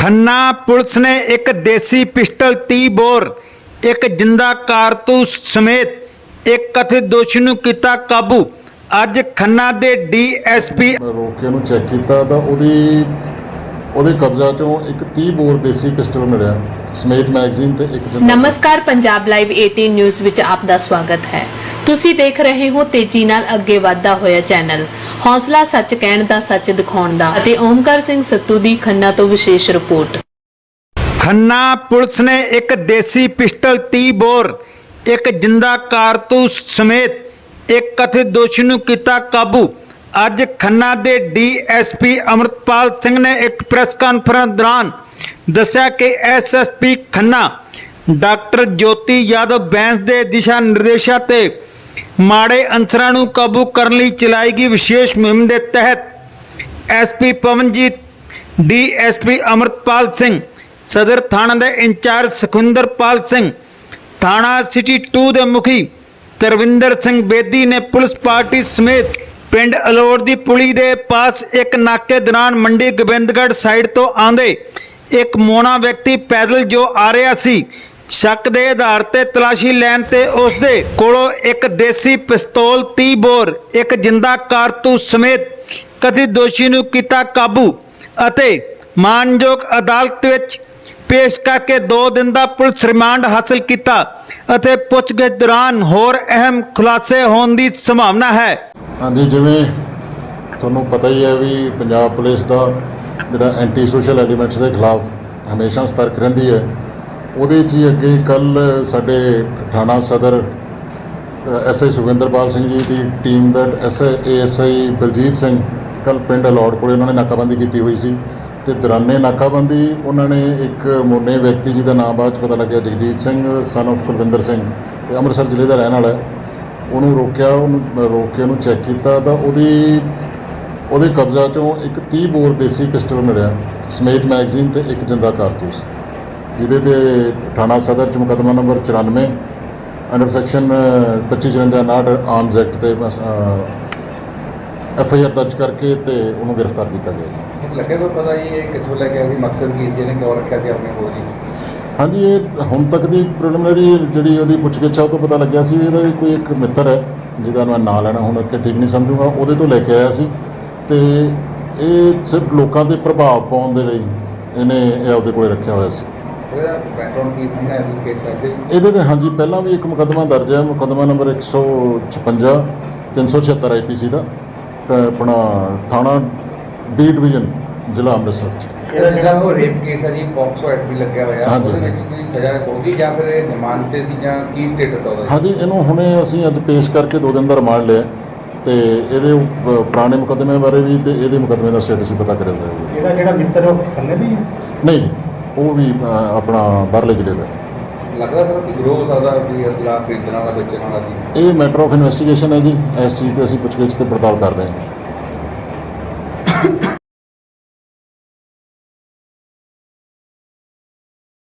Khanna police ਨੇ ਇੱਕ ਦੇਸੀ pistol 30 bore ਇੱਕ ਜਿੰਦਾ ਕਾਰਤੂਸ ਸਮੇਤ ਇੱਕ ਕਥਿਤ ਦੋਸ਼ੀ ਨੂੰ ਕੀਤਾ ਕਾਬੂ। ਅੱਜ ਖੰਨਾ ਦੇ ਡੀਐਸਪੀ ਮੈਂ ਰੋਕ ਕੇ ਉਹਨੂੰ ਚੈੱਕ ਕੀਤਾ ਤਾਂ ਉਹਦੀ ਉਹਦੇ ਕਬਜ਼ਾ ਚੋਂ ਇੱਕ 30 ਬੋਰ ਦੇਸੀ ਪਿਸਟਲ ਮਿਲਿਆ ਸਮੇਤ ਮੈਗਜ਼ੀਨ ਤੇ ਇੱਕ ਜਿੰਦਾ। ਨਮਸਕਾਰ ਪੰਜਾਬ ਲਾਈਵ 18 ਨਿਊਜ਼ ਵਿੱਚ ਆਪ ਦਾ ਸਵਾਗਤ ਹੈ। ਤੁਸੀਂ ਦੇਖ ਰਹੇ ਹੋ ਤੇਜ਼ੀ ਨਾਲ ਅੱਗੇ ਵਧਦਾ ਹੋਇਆ ਚੈਨਲ। ਹੌਸਲਾ ਸੱਚ ਕਹਿਣ ਦਾ, ਸੱਚ ਦਿਖਾਉਣ ਦਾ ਅਤੇ ਓਮਕਾਰ ਸਿੰਘ ਸੱਤੂ ਦੀ ਖੰਨਾ ਤੋਂ ਵਿਸ਼ੇਸ਼ ਰਿਪੋਰਟ। ਖੰਨਾ ਪੁਲਿਸ ਨੇ ਇੱਕ ਦੇਸੀ ਪਿਸਟਲ 30 ਬੋਰ, ਇੱਕ ਜਿੰਦਾ ਕਾਰਤੂਸ ਸਮੇਤ ਇੱਕ ਕਥਿਤ ਦੋਸ਼ੀ ਨੂੰ ਕੀਤਾ ਕਾਬੂ। ਅੱਜ ਖੰਨਾ ਦੇ ਡੀਐਸਪੀ ਅਮਰਤਪਾਲ ਸਿੰਘ ਨੇ ਇੱਕ ਪ੍ਰੈਸ ਕਾਨਫਰੰਸ ਦੌਰਾਨ ਦੱਸਿਆ ਕਿ ਐਸਐਸਪੀ ਖੰਨਾ ਡਾਕਟਰ ਜੋਤੀ ਯਾਦਵ ਬੈਂਸ ਦੇ ਦਿਸ਼ਾ ਨਿਰਦੇਸ਼ਾਂ ਤੇ ਮਾੜੇ ਅੰਸਰਾਂ ਨੂੰ ਕਾਬੂ ਕਰਨ ਲਈ ਚਲਾਈ ਗਈ ਵਿਸ਼ੇਸ਼ ਮੁਹਿੰਮ ਦੇ ਤਹਿਤ ਐਸਪੀ ਪਵਨਜੀਤ ਡੀਐਸਪੀ ਅਮਰਤਪਾਲ ਸਿੰਘ, ਸਦਰ ਥਾਣਾ ਦੇ ਇੰਚਾਰਜ ਸੁਖਵਿੰਦਰਪਾਲ ਸਿੰਘ, ਥਾਣਾ ਸਿਟੀ 2 ਦੇ ਮੁਖੀ ਤਰਵਿੰਦਰ ਸਿੰਘ ਬੇਦੀ ਨੇ ਪੁਲਿਸ ਪਾਰਟੀ ਸਮੇਤ ਪਿੰਡ ਅਲੋੜ ਦੀ ਪੁਲੀ ਦੇ ਪਾਸ ਇੱਕ ਨਾਕੇ ਦੌਰਾਨ ਮੰਡੀ ਗੋਬਿੰਦਗੜ੍ਹ ਸਾਈਡ ਤੋਂ ਆਂਦੇ ਇੱਕ ਮੋਨਾ ਵਿਅਕਤੀ ਪੈਦਲ ਜੋ ਆ ਰਿਹਾ ਸੀ ਸ਼ੱਕ ਦੇ ਆਧਾਰ ਤੇ ਤਲਾਸ਼ੀ ਲੈਣ ਤੇ ਉਸ ਦੇ ਕੋਲੋਂ ਇੱਕ ਦੇਸੀ ਪਿਸਤੌਲ 30 ਬੋਰ, ਇੱਕ ਜਿੰਦਾ ਕਾਰਤੂਸ ਸਮੇਤ ਕਥਿਤ ਦੋਸ਼ੀ ਨੂੰ ਕੀਤਾ ਕਾਬੂ ਅਤੇ ਮਾਨਯੋਗ ਅਦਾਲਤ ਵਿੱਚ ਪੇਸ਼ ਕਰਕੇ 2 ਦਿਨ ਦਾ ਪੁਲਿਸ ਰਿਮਾਂਡ ਹਾਸਲ ਕੀਤਾ ਅਤੇ ਪੁੱਛਗਿੱਛ ਦੌਰਾਨ ਹੋਰ ਅਹਿਮ ਖੁਲਾਸੇ ਹੋਣ ਦੀ ਸੰਭਾਵਨਾ ਹੈ। ਹਾਂਜੀ, ਜਿਵੇਂ ਤੁਹਾਨੂੰ ਪਤਾ ਹੀ ਹੈ ਵੀ ਪੰਜਾਬ ਪੁਲਿਸ ਦਾ ਜਿਹੜਾ ਐਂਟੀ ਸੋਸ਼ਲ ਐਲੀਮੈਂਟਸ ਦੇ ਖਿਲਾਫ ਹਮੇਸ਼ਾ ਸਤਰਕ ਰਹਿੰਦੀ ਹੈ। ਉਹਦੇ 'ਚ ਹੀ ਅੱਗੇ ਕੱਲ ਸਾਡੇ ਥਾਣਾ ਸਦਰ ਐਸਆਈ ਸੁਖਵਿੰਦਰਪਾਲ ਸਿੰਘ ਜੀ ਦੀ ਟੀਮ ਦਾ ਐਸਆਈ ਏਐਸਆਈ ਬਲਜੀਤ ਸਿੰਘ ਕੱਲ ਪਿੰਡ ਅਲੌੜ ਕੋਲੇ ਉਹਨਾਂ ਨੇ ਨਾਕਾਬੰਦੀ ਕੀਤੀ ਹੋਈ ਸੀ ਤੇ ਦੌਰਾਨੇ ਨਾਕਾਬੰਦੀ ਉਹਨਾਂ ਨੇ ਇੱਕ ਮੋਨੇ ਵਿਅਕਤੀ ਜੀ ਦਾ ਨਾਮ ਬਾਅਦ 'ਚ ਪਤਾ ਲੱਗਿਆ ਜਗਜੀਤ ਸਿੰਘ ਸਨ of ਕੁਲਵਿੰਦਰ ਸਿੰਘ ਤੇ ਅੰਮ੍ਰਿਤਸਰ ਜ਼ਿਲ੍ਹੇ ਦਾ ਰਹਿਣ ਵਾਲਾ ਹੈ। ਉਹਨੂੰ ਰੋਕਿਆ, ਉਹਨੂੰ ਰੋਕ ਕੇ ਉਹਨੂੰ ਚੈੱਕ ਕੀਤਾ ਤਾਂ ਉਹਦੀ, ਉਹਦੇ ਕਬਜ਼ਾ ਚੋਂ ਇੱਕ 30 ਬੋਰ ਦੇਸੀ ਪਿਸਟਲ ਮਿਲਿਆ, ਸਮੇਤ ਮੈਗਜ਼ੀਨ ਤੇ ਇੱਕ ਜਿੰਦਾ ਕਾਰਤੂਸ। ਜਿਹਦੇ ਤੇ ਥਾਣਾ ਸਦਰ ਚ ਮੁਕੱਦਮਾ number 94 under section 2559 arms act ਤੇ ਐਫ ਆਈ ਆਰ ਦਰਜ ਕਰਕੇ ਤੇ ਉਹਨੂੰ ਗ੍ਰਿਫਤਾਰ ਕੀਤਾ ਗਿਆ ਲੱਗਿਆ ਕੋਈ ਪਤਾ ਜੀ ਇਹ ਕਿੱਥੋਂ ਲੈ ਕੇ ਸੀ? ਮਕਸਦ ਕੀ ਸੀ ਇਹਨੇ? ਕਿਉਂ ਰੱਖਿਆ ਸੀ ਆਪਣੇ ਕੋਲ ਜੀ? ਹਾਂਜੀ ਇਹ ਹੁਣ ਤੱਕ ਦੀ ਪ੍ਰੀਲਿਮਿਨਰੀ ਜਿਹੜੀ ਉਹਦੀ ਪੁੱਛਗਿੱਛ ਆ ਉਹ ਤੋਂ ਪਤਾ ਲੱਗਿਆ ਸੀ ਵੀ ਇਹਦਾ ਵੀ ਕੋਈ ਇੱਕ ਮਿੱਤਰ ਹੈ ਜਿਹਦਾ ਮੈਂ ਨਾਂ ਲੈਣਾ ਹੁਣ ਇੱਥੇ ਠੀਕ ਨਹੀਂ ਸਮਝੂਗਾ ਉਹਦੇ ਤੋਂ ਲੈ ਕੇ ਆਇਆ ਸੀ। ਤੇ ਇਹ ਸਿਰਫ ਲੋਕਾਂ ਤੇ ਪ੍ਰਭਾਵ ਪਾਉਣ ਦੇ ਲਈ ਇਹਨੇ ਇਹ ਆਪਦੇ ਕੋਲੇ ਰੱਖਿਆ ਹੋਇਆ ਸੀ। ਉਹਦਾ ਬੈਕਗ੍ਰਾਉਂਡ ਕੀ ਆਇਆ ਸੀ ਕੇਸ ਕਰਦੇ ਇਹਦੇ ਤੇ ਹਾਂਜੀ ਪਹਿਲਾਂ ਵੀ ਇੱਕ ਮੁਕੱਦਮਾ ਦਰਜ ਹੈ ਮੁਕੱਦਮਾ ਨੰਬਰ 156 376 ਆਈਪੀਸੀ ਦਾ ਤੇ ਆਪਣਾ ਥਾਣਾ ਬੀ ਡਿਵੀਜ਼ਨ ਜ਼ਿਲ੍ਹਾ ਅੰਮ੍ਰਿਤਸਰ ਚ ਇਹਦਾ ਜਿਹੜਾ ਉਹ ਰੇਪ ਕੇਸ ਹੈ ਜੀ ਪੌਕਸੋ ਐਕਟ ਵੀ ਲੱਗਿਆ ਹੋਇਆ। ਉਹਦੇ ਵਿੱਚ ਕੋਈ ਸਜ਼ਾ ਹੋਊਗੀ ਜਾਂ ਫਿਰ ਇਹ ਜ਼ਮਾਨਤ ਤੇ ਸੀ ਜਾਂ ਕੀ ਸਟੇਟਸ ਆ ਉਹਦਾ? ਹਾਂਜੀ ਇਹਨੂੰ ਹੁਣੇ ਅਸੀਂ ਅੱਜ ਪੇਸ਼ ਕਰਕੇ ਦੋ ਦਿਨ ਦਾ ਰਿਮਾਂਡ ਲਿਆ ਤੇ ਇਹਦੇ ਪੁਰਾਣੇ ਮੁਕੱਦਮੇ ਬਾਰੇ ਵੀ ਤੇ ਇਹਦੇ ਮੁਕੱਦਮੇ ਦਾ ਸਟੇਟਸ ਵੀ ਪਤਾ ਕਰਿਆ ਜਾਏਗਾ ਇਹਦਾ ਜਿਹੜਾ ਮਿੱਤਰ ਉਹ ਖੰਨੇ ਦੀ ਹੈ ਨਹੀਂ ਉਹ ਵੀ ਆਪਣਾ ਬਾਹਰਲੇ ਜ਼ਿਲ੍ਹੇ ਦਾ। ਲੱਗਦਾ ਫਿਰ ਕਿ ਗਰੋ ਹੋ ਕਿ ਅਸਲਾ ਖਰੀਦਣ ਵਾਲਾ ਵੇਚਣ ਵਾਲਾ ਵੀ। ਇਹ ਮੈਟਰ ਆਫ ਇਨਵੈਸਟੀਗੇਸ਼ਨ ਹੈ ਜੀ। ਇਸ ਚੀਜ਼ ਤੇ ਅਸੀਂ ਪੁੱਛਗਿੱਛ ਤੇ ਪੜਤਾਲ ਕਰ ਰਹੇ ਹਾਂ।